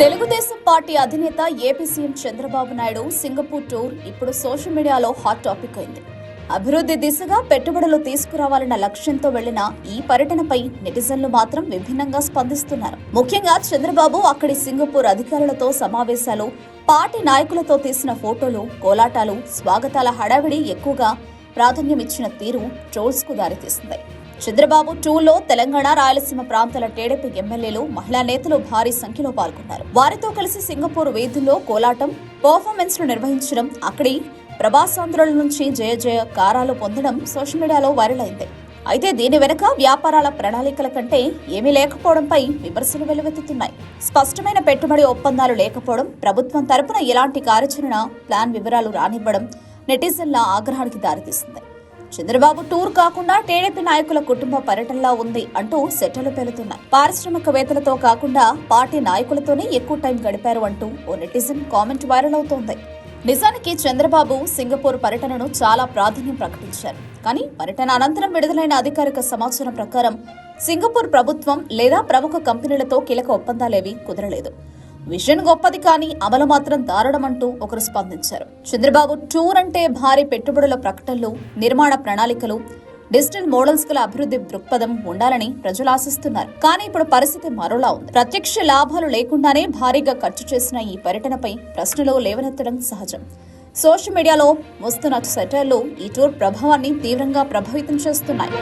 Telugu Desam party అధినేత AP CM Chandrababu Naidu Singapore tour ఇప్పుడు social మీడియాలో హాట్ టాపిక్ అయింది. అభివృద్ధి దిశగా పెట్టుబడులు తీసుకురావాలన్న లక్ష్యంతో వెళ్ళిన ఈ పర్యటనపై నెటిజన్లు మాత్రం విభిన్నంగా స్పందిస్తున్నారు. ముఖ్యంగా చంద్రబాబు అక్కడి సింగపూర్ అధికారులతో సమావేశాలు పార్టీ నాయకులతో తీసిన ఫోటోలు కోలాటాలు స్వాగతాల హడావిడి ఎక్కువగా ప్రాధాన్యమిచ్చిన తీరు ట్రోల్స్కు చంద్రబాబు టూర్లో తెలంగాణ రాయలసీమ ప్రాంతాల టీడీపీ ఎమ్మెల్యేలు మహిళా నేతలు భారీ సంఖ్యలో పాల్గొన్నారు. వారితో కలిసి సింగపూర్ వీధుల్లో కోలాటం పర్ఫార్మెన్స్ను నిర్వహించడం అక్కడి ప్రభాసాంధ్రుల నుంచి జయ జయ కారాలు పొందడం సోషల్ మీడియాలో వైరల్ అయింది. అయితే దీని వెనుక వ్యాపారాల ప్రణాళికల కంటే ఏమీ లేకపోవడంపై విమర్శలు వెలువెత్తుతున్నాయి. స్పష్టమైన పెట్టుబడి ఒప్పందాలు లేకపోవడం ప్రభుత్వం తరపున ఎలాంటి కార్యాచరణ ప్లాన్ వివరాలు రానివ్వడం నెటిజన్ల ఆగ్రహానికి దారితీసింది. చంద్రబాబు టూర్ కాకుండా టీడీపీ నాయకుల కుటుంబ పర్యటనలా ఉంది అంటూ సెటలు పేలుతున్నాయి. పారిశ్రామికవేత్తలతో కాకుండా పార్టీ నాయకులతోనే ఎక్కువ టైం గడిపారు అంటూ ఓ నెటిజన్ కామెంట్ వైరల్ అవుతోంది. నిజానికి చంద్రబాబు సింగపూర్ పర్యటనను చాలా ప్రాధాన్యం ప్రకటించారు. కానీ పర్యటన అనంతరం విడుదలైన అధికారిక సమాచారం ప్రకారం సింగపూర్ ప్రభుత్వం లేదా ప్రముఖ కంపెనీలతో కీలక ఒప్పందాలేవీ కుదరలేదు. విజన్ గొప్పది కానీ అమలు మాత్రం దారుణమంటూ ఒకరు స్పందించారు. చంద్రబాబు టూర్ అంటే భారీ పెట్టుబడుల ప్రకటనలు నిర్మాణ ప్రణాళికలు డిజిటల్ మోడల్స్ గల అభివృద్ధి దృక్పథం ఉండాలని ప్రజలు ఆశిస్తున్నారు. కానీ ఇప్పుడు పరిస్థితి మరోలా ఉంది. ప్రత్యక్ష లాభాలు లేకుండానే భారీగా ఖర్చు చేసిన ఈ పర్యటనపై ప్రశ్నలు లేవనెత్తడం సహజం. సోషల్ మీడియాలో వస్తున్న సెటర్లు ఈ టూర్ ప్రభావాన్ని తీవ్రంగా ప్రభావితం చేస్తున్నాయి.